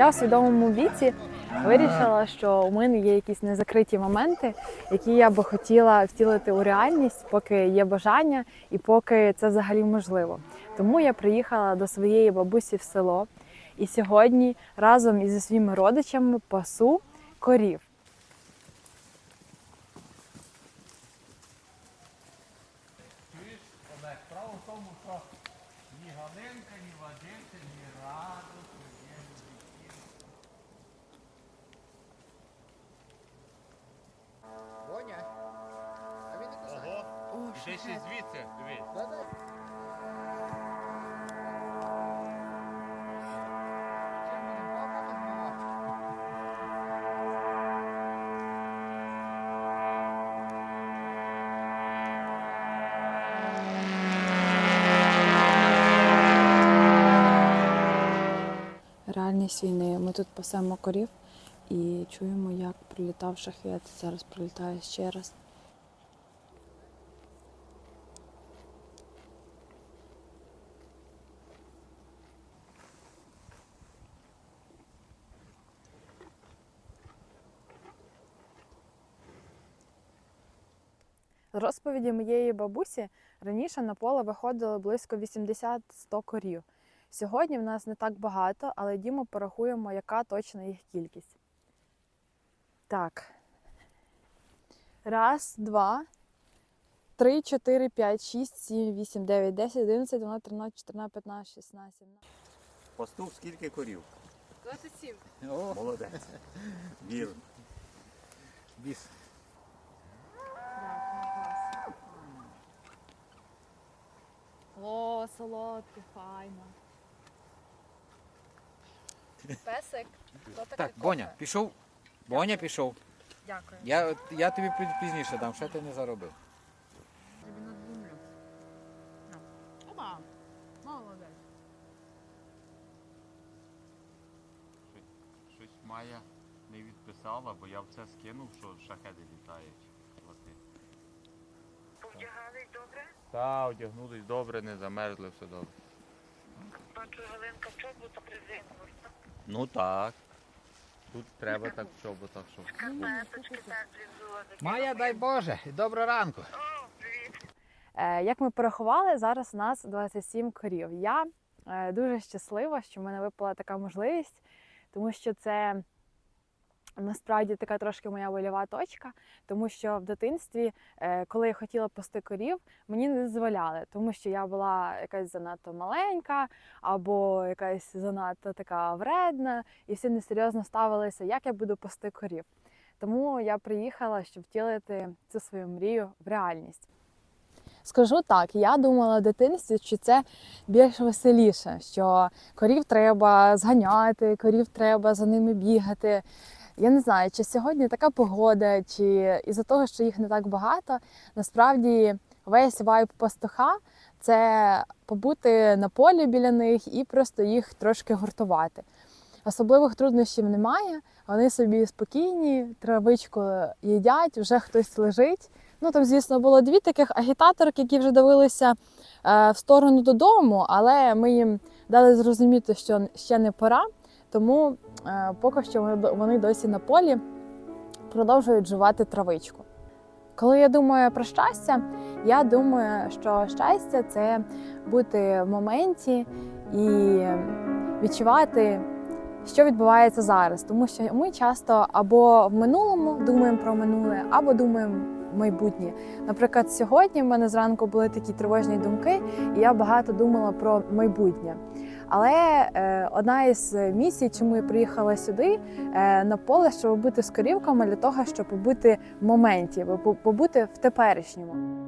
Я у свідомому віці вирішила, що у мене є якісь незакриті моменти, які я би хотіла втілити у реальність, поки є бажання і поки це взагалі можливо. Тому я приїхала до своєї бабусі в село і сьогодні разом із своїми родичами пасу корів. Справа в тому, що ні Галинка, ні Вадимка, ні радость, Ого, ще звідси, дивись. Реальність війни. Ми тут пасемо корів і чуємо, як прилітав шахет. Зараз прилітає ще раз. З розповіді моєї бабусі раніше на поле виходило близько 80-100 корів. Сьогодні в нас не так багато, але дімо порахуємо, яка точна їх кількість. Так. Раз, два, три, чотири, п'ять, шість, сім, вісім, дев'ять, десять, одинадцять, дванадцять, тринадцять, чотирнадцять, п'ятнадцять, шістнадцять, сімнадцять. Пастух скільки корів? 27. О, Молодець. Вір. біс. О, солодке, файно. Песик. Хто такий Так, кофе? Боня, пішов. Боня пішов. Дякую. Я, я тобі пі- пізніше дам, що ти не заробив. Опа. Молодець. Щось Майя не відписала, бо я в це скинув, що шахеди літають. Лати. Повдягались добре? Та, одягнулись добре, не замерзли, все добре. Бачу, Галинка чобота резинку. Ну так. Тут треба так в чоботах, щоб. Шкарпеточки. Майя, дай Боже, і доброго ранку. О, привіт. Е, Як ми порахували, зараз у нас 27 корів. Я е, дуже щаслива, що в мене випала така можливість, тому що це насправді така трошки моя вольова точка, тому що в дитинстві, е, коли я хотіла пасти корів, мені не дозволяли, тому що я була якась занадто маленька або якась занадто така вредна, і всі несерйозно ставилися, як я буду пасти корів. Тому я приїхала, щоб втілити цю свою мрію в реальність. Скажу так, я думала в дитинстві, що це більш веселіше, що корів треба зганяти, корів треба за ними бігати. Я не знаю, чи сьогодні така погода, чи із-за того, що їх не так багато, насправді весь вайб пастуха це побути на полі біля них і просто їх трошки гуртувати. Особливих труднощів немає, вони собі спокійні, травичку їдять, вже хтось лежить. Ну там, звісно, було дві таких агітаторки, які вже дивилися е, в сторону додому, але ми їм дали зрозуміти, що ще не пора. Тому е, поки що вони досі на полі продовжують жувати травичку. Коли я думаю про щастя, я думаю, що щастя це бути в моменті і відчувати, що відбувається зараз. Тому що ми часто або в минулому думаємо про минуле, або думаємо майбутнє. Наприклад, сьогодні в мене зранку були такі тривожні думки, і я багато думала про майбутнє. Але е, одна із місій, чому я приїхала сюди е, на поле, щоб бути з корівками для того, щоб побути в моменті, побути в теперішньому.